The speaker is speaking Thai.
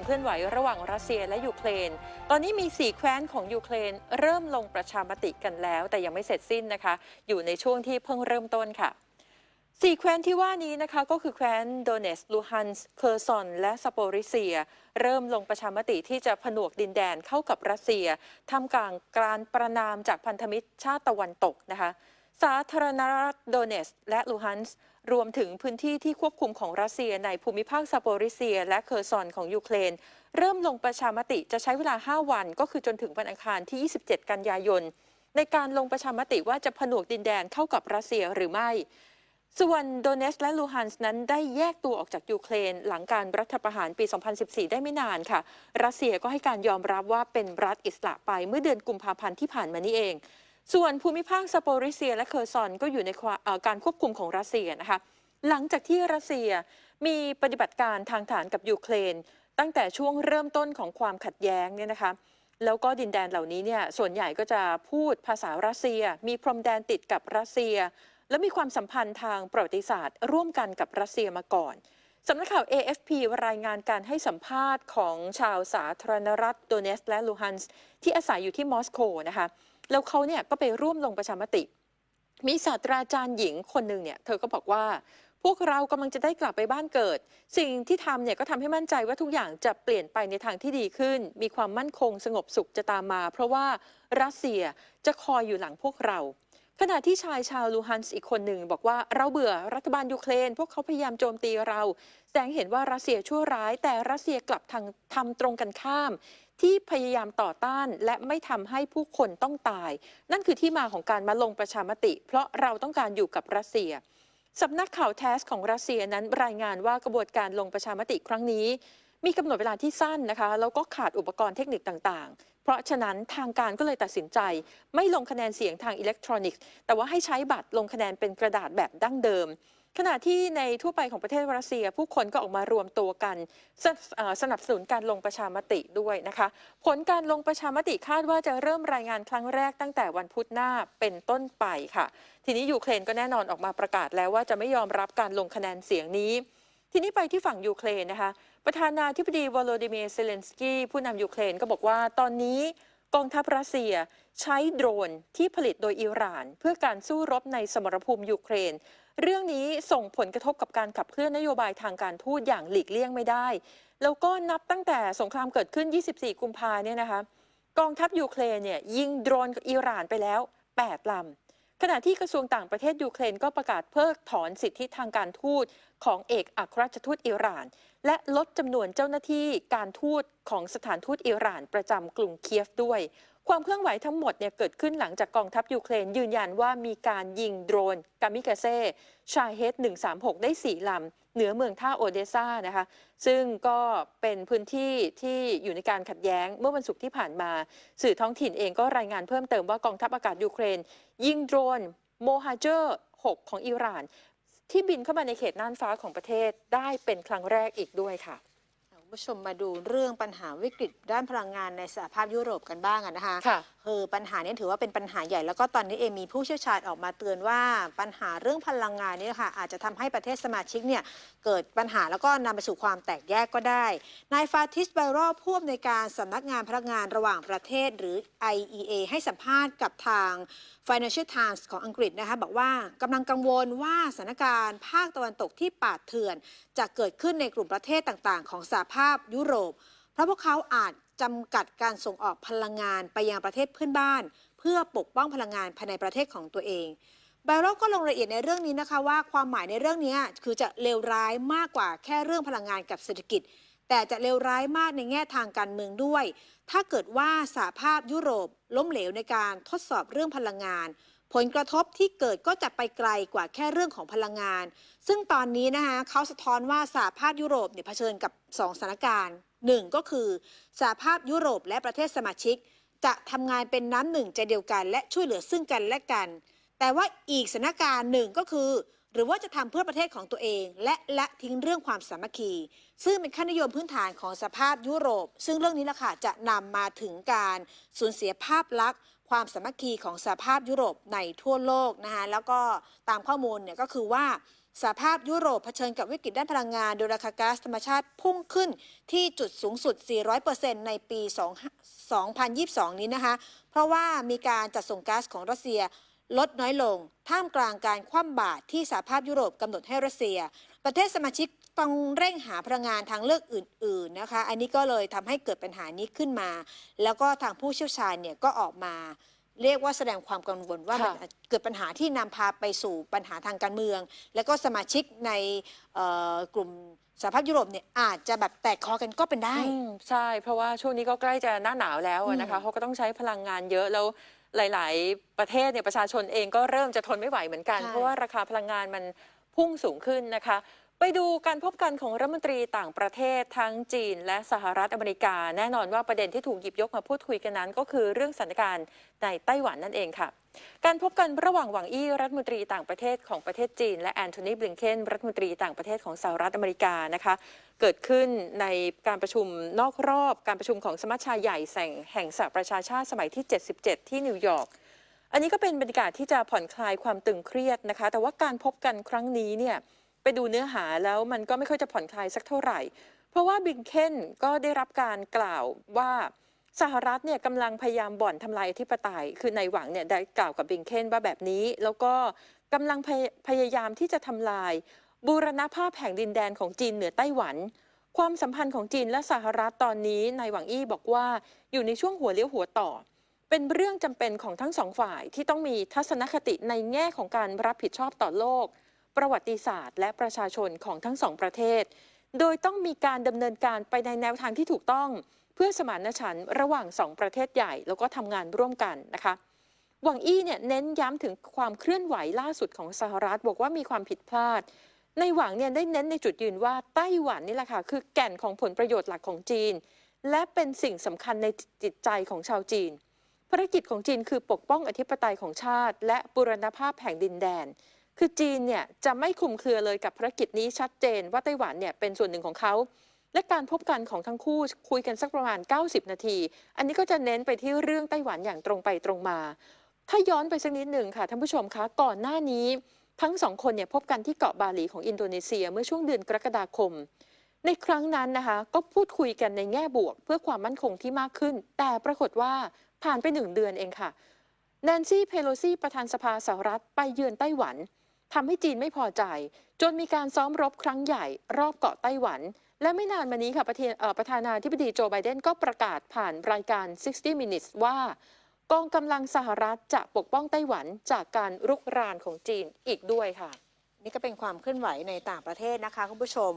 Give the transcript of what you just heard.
ความเคลื่อนไหวระหว่างรัสเซียและยูเครน ตอนนี้มี 4 แคว้นของยูเครน เริ่มลงประชามติกันแล้ว แต่ยังไม่เสร็จสิ้นนะคะ อยู่ในช่วงที่เพิ่งเริ่มต้นค่ะสี่แคว้นที่ว่านี้นะคะก็คือแคว้นโดเนสลูฮันส์เคอร์ซอน และซาโปริเซีย เริ่มลงประชามติที่จะผนวกดินแดนเข้ากับรัสเซียทำกลางการประนามจากพันธมิตรชาติตะวันตกนะคะ สาธารณรัฐโดเนสและลูฮันส์รวมถึงพื้นที่ที่ควบคุมของรัสเซียในภูมิภาคซาโปริเซีย และเคอร์ซอนของยูเครน เริ่มลงประชามติจะใช้เวลา 5 วัน ก็คือจนถึงวันอังคารที่ 27 กันยายน ในการลงประชามติว่าจะผนวกดินแดนเข้ากับรัสเซียหรือไม่ ส่วนโดเนสและลูฮันส์นั้นได้แยกตัวออกจากยูเครน หลังการรัฐประหารปี 2014 ได้ไม่นานค่ะ รัสเซียก็ให้การยอมรับว่าเป็นรัฐอิสระไปเมื่อเดือนกุมภาพันธ์ที่ผ่านมานี้เอง ส่วนภูมิภาคซาโปริเซียและเคอร์ซอนก็อยู่ในาการควบคุมของรัสเซียนะคะ หลังจากที่รัสเซียมีปฏิบัติการทางฐานกับยูเครน ตั้งแต่ช่วงเริ่มต้นของความขัดแย้งเนี่ยนะคะ แล้วก็ดินแดนเหล่านี้เนี่ยส่วนใหญ่ก็จะพูดภาษารัสเซีย มีพรมแดนติดกับรัสเซีย และมีความสัมพันธ์ทางประวัติศาสตร์ ร่วมกันกับรัสเซียมาก่อนสำนักข่าว AFP รายงานการให้สัมภาษณ์ของชาวสาธารณรัฐโดเนสและลูฮันส์ที่อาศัยอยู่ที่มอสโกนะคะ แล้วเขาเนี่ยก็ไปร่วมลงประชามติ มีศาสตราจารย์หญิงคนหนึ่งเนี่ยเธอก็บอกว่า พวกเรากำลังจะได้กลับไปบ้านเกิด สิ่งที่ทำเนี่ยก็ทำให้มั่นใจว่าทุกอย่างจะเปลี่ยนไปในทางที่ดีขึ้น มีความมั่นคงสงบสุขจะตามมา เพราะว่ารัสเซียจะคอยอยู่หลังพวกเรา ขณะที่ชายชาวลูฮันส์อีกคนหนึ่งบอกว่าเราเบื่อรัฐบาลยูเครน พวกเขาพยายามโจมตีเรา แสดงเห็นว่ารัสเซียชั่วร้าย แต่รัสเซียกลับทางทำตรงกันข้าม ที่พยายามต่อต้านและไม่ทำให้ผู้คนต้องตาย นั่นคือที่มาของการมาลงประชามติ เพราะเราต้องการอยู่กับรัสเซียสำนักข่าวแทสของรัสเซียนั้นรายงานว่ากระบวนการลงประชามติครั้งนี้ มีกำหนดเวลาที่สั้นนะคะแล้วก็ขาดอุปกรณ์เทคนิคต่าง ราะฉะนั้นทางการก็เลยตัดสินใจ ไม่ลงคะแนนเสียงทางอิเล็กทรอนิกส์ แต่ว่าให้ใช้บัตรลงคะแนนเป็นกระดาษแบบดั้งเดิม ขณะที่ในทั่วไปของประเทศรัสเซีย ผู้คนก็ออกมารวมตัวกันสสนับสนุนการลงประชามติด้วยนะคะ ผลการลงประชามติคาดว่าจะเริ่มรายงานครั้งแรกตั้งแต่วันพุธหน้าเป็นต้นไปค่ะ ทีนี้ยูเครนก็แน่นอนออกมาประกาศแล้วว่าจะไม่ยอมรับการลงคะแนนเสียงนี้ ทีนี้ไปที่ฝั่งยูเครนนะคะ ประธานาธิบดีวโลดิเมียร์เซเลนสกี้ผู้นำยูเครนก็บอกว่าตอนนี้กองทัพรัสเซียใช้โดรนที่ผลิตโดยอิหร่าน เพื่อการสู้รบในสมรภูมิยูเครน เรื่องนี้ส่งผลกระทบกับการขับเคลื่อนนโยบายทางการทูตอย่างหลีกเลี่ยงไม่ได้ แล้วก็นับตั้งแต่สงครามเกิดขึ้น 24 กุมภาเนี่ยนะคะ กองทัพยูเครนเนี่ยยิงโดรนอิหร่านไปแล้ว 8ลำ ขณะที่กระทรวงต่างประเทศยูเครนก็ประกาศเพิกถอนสิทธิทางการทูตของเอกอัครราชทูตอิหร่าน และลดจำนวนเจ้าหน้าที่การทูตของสถานทูตอิหร่านประจำกรุงเคียฟด้วย ความเคลื่อนไหวทั้งหมดเนี่ยเกิดขึ้นหลังจากกองทัพยูเครนยืนยันว่ามีการยิงโดรนกามิกาเซ่ชาเฮด136 ได้4ลำ เหนือเมืองท่าโอเดซานะคะ ซึ่งก็เป็นพื้นที่ที่อยู่ในการขัดแย้งเมื่อวันศุกร์ที่ผ่านมา สื่อท้องถิ่นเองก็รายงานเพิ่มเติมว่ากองทัพอากาศยูเครน ยิงโดรนโมฮาเจอร์6ของอิหร่าน ที่บินเข้ามาในเขตน่านฟ้าของประเทศได้เป็นครั้งแรกอีกด้วยค่ะ คุณผู้ชมมาดูเรื่องปัญหาวิกฤตด้านพลังงานในสหภาพยุโรปกันบ้างอะนะคะค่ะคือปัญหานี้ถือว่าเป็นปัญหาใหญ่แล้วก็ตอนนี้เองมีผู้เชี่ยวชาญออกมาเตือนว่าปัญหาเรื่องพลังงานนี้ค่ะอาจจะทำให้ประเทศสมาชิกเนี่ยเกิดปัญหาแล้วก็นำไปสู่ความแตกแยกก็ได้ นายฟาติสไบรอผู้อำนวยการสำนักงานพลังงานระหว่างประเทศหรือ IEA ให้สัมภาษณ์กับทาง Financial Times ของอังกฤษนะคะบอกว่ากำลังกังวลว่าสถานการณ์ภาคตะวันตกที่ป่าดเถื่อน จะเกิดขึ้นในกลุ่มประเทศต่าง ๆ ของสหภาพยุโรป เพราะพวกเขาอาจจำกัดการส่งออกพลังงานไปยังประเทศเพื่อนบ้าน เพื่อปกป้องพลังงานภายในประเทศของตัวเองไบโรก็ลงรายละเอียดในเรื่องนี้นะคะว่าความหมายในเรื่องนี้คือจะเลวร้ายมากกว่าแค่เรื่องพลังงานกับเศรษฐกิจ แต่จะเลวร้ายมากในแง่ทางการเมืองด้วย ถ้าเกิดว่าสหภาพยุโรปล้มเหลวในการทดสอบเรื่องพลังงาน ผลกระทบที่เกิดก็จะไปไกลกว่าแค่เรื่องของพลังงาน ซึ่งตอนนี้นะคะเขาสะท้อนว่าสหภาพยุโรปเนี่ยเผชิญกับสองสถานการณ์หนึ่งก็คือสหภาพยุโรปและประเทศสมาชิก จะทำงานเป็นน้ำหนึ่งใจเดียวกันและช่วยเหลือซึ่งกันและกัน แต่ว่าอีกสถานการณ์หนึ่งก็คือ หรือว่าจะทำเพื่อประเทศของตัวเอง และละทิ้งเรื่องความสามัคคี ซึ่งเป็นค่านิยมพื้นฐานของสภาพยุโรป ซึ่งเรื่องนี้แหละค่ะจะนำมาถึงการสูญเสียภาพลักษณ์ ความสามัคคีของสหภาพยุโรปในทั่วโลกนะคะแล้วก็ตามข้อมูลเนี่ยก็คือว่าสหภาพยุโรปเผชิญกับวิกฤตด้านพลังงาน โดยราคาก๊าซธรรมชาติพุ่งขึ้นที่จุดสูงสุด 400%ในปี2 2022 นี้นะคะ เพราะว่ามีการจัดส่งก๊าซของรัสเซียลดน้อยลง ท่ามกลางการคว่ำบาตรที่สหภาพยุโรปกำหนดให้รัสเซีย ประเทศสมาชิก ต้องเร่งหาพลังงานทางเลือกอื่น ๆนะคะ อันนี้ก็เลยทำให้เกิดปัญหานี้ขึ้นมา แล้วก็ทางผู้เชี่ยวชาญเนี่ยก็ออกมา เรียกว่าแสดงความกังวลว่าค่ะมันอาจเกิดปัญหาที่นำพาไปสู่ปัญหาทางการเมือง แล้วก็สมาชิกในเอ่อกลุ่มสหภาพยุโรปเนี่ยอาจจะแบบแตกคอกันก็เป็นได้อืมใช่ เพราะว่าช่วงนี้ก็ใกล้จะหน้าหนาวแล้วอะนะคะอืมเขาก็ต้องใช้พลังงานเยอะแล้วหลาย ๆ ประเทศเนี่ยประชาชนเองก็เริ่มจะทนไม่ไหวเหมือนกันใช่เพราะว่าราคาพลังงานมันพุ่งสูงขึ้นนะคะ ไปดูการพบกันของรัฐมนตรีต่างประเทศทั้งจีนและสหรัฐอเมริกา แน่นอนว่าประเด็นที่ถูกหยิบยกมาพูดคุยกันนั้น ก็คือเรื่องสถานการณ์ในไต้หวันนั่นเองค่ะ การพบกันระหว่างหวังอี้รัฐมนตรีต่างประเทศของประเทศจีน และแอนโทนีบลิงเคนรัฐมนตรีต่างประเทศของสหรัฐอเมริกานะคะเกิดขึ้นในการประชุมนอกรอบการประชุมของสมัชชาใหญ่แห่งแห่งสหประชาชาติสมัยที่ 77 ที่นิวยอร์กอันนี้ก็เป็นบรรยากาศที่จะผ่อนคลายความตึงเครียดนะคะ แต่ว่าการพบกันครั้งนี้เนี่ย ไปดูเนื้อหาแล้วมันก็ไม่ค่อยจะผ่อนคลายสักเท่าไหร่ เพราะว่าบิงเคนก็ได้รับการกล่าวว่าสหรัฐเนี่ยกำลังพยายามบ่อนทำลายอธิปไตย คือในหวังเนี่ยได้กล่าวกับบิงเคนว่าแบบนี้ แล้วก็กำลังพยพยายามที่จะทำลาย บูรณภาพแห่งดินแดนของจีนเหนือไต้หวัน ความสัมพันธ์ของจีนและสหรัฐตอนนี้นายหวังอี้บอกว่าอยู่ในช่วงหัวเลี้ยวหัวต่อ เป็นเรื่องจำเป็นของทั้งสองฝ่ายที่ต้องมีทัศนคติในแง่ของการรับผิดชอบต่อโลก ประวัติศาสตร์ และประชาชนของทั้งสองประเทศ โดยต้องมีการดำเนินการไปในแนวทางที่ถูกต้อง เพื่อสมานฉันท์ระหว่างสองประเทศใหญ่ แล้วก็ทำงานร่วมกันนะคะหวังอี้เนี่ยเน้นย้ำถึงความเคลื่อนไหวล่าสุดของสหรัฐ บอกว่ามีความผิดพลาด ในหวังเนี่ยได้เน้นในจุดยืนว่าไต้หวันนี่แหละค่ะคือแก่นของผลประโยชน์หลักของจีน และเป็นสิ่งสำคัญในจิตใจของชาวจีนภารกิจของจีนคือปกป้องอธิปไตยของชาติ และบูรณภาพแห่งดินแดน คือจีนเนี่ยจะไม่คุมเครือเลยกับภารกิจนี้ชัดเจนว่าไต้หวันเนี่ยเป็นส่วนหนึ่งของเขา และการพบกันของทั้งคู่คุยกันสักประมาณ 90 นาที อันนี้ก็จะเน้นไปที่เรื่องไต้หวันอย่างตรงไปตรงมา ถ้าย้อนไปสักนิดหนึ่งค่ะท่านผู้ชมคะก่อนหน้านี้ ทั้งสองคนเนี่ยพบกันที่เกาะบาหลีของอินโดนีเซียเมื่อช่วงเดือนกรกฎาคม ในครั้งนั้นนะคะ ก็พูดคุยกันในแง่บวก เพื่อความมั่นคงที่มากขึ้น แต่ปรากฏว่าผ่านไปหนึ่งเดือนเองค่ะแนนซี่เพโลซีประธานสภาสหรัฐไปเยือนไต้หวัน ทำให้จีนไม่พอใจ จนมีการซ้อมรบครั้งใหญ่รอบเกาะไต้หวัน และไม่นานมานี้ค่ะประธานเอ่อประธานาธิบดีโจไบเดนก็ประกาศผ่านรายการ 60 Minutes ว่ากองกำลังสหรัฐจะปกป้องไต้หวันจากการรุกรานของจีนอีกด้วยค่ะ นี่ก็เป็นความเคลื่อนไหวในต่างประเทศนะคะคุณผู้ชม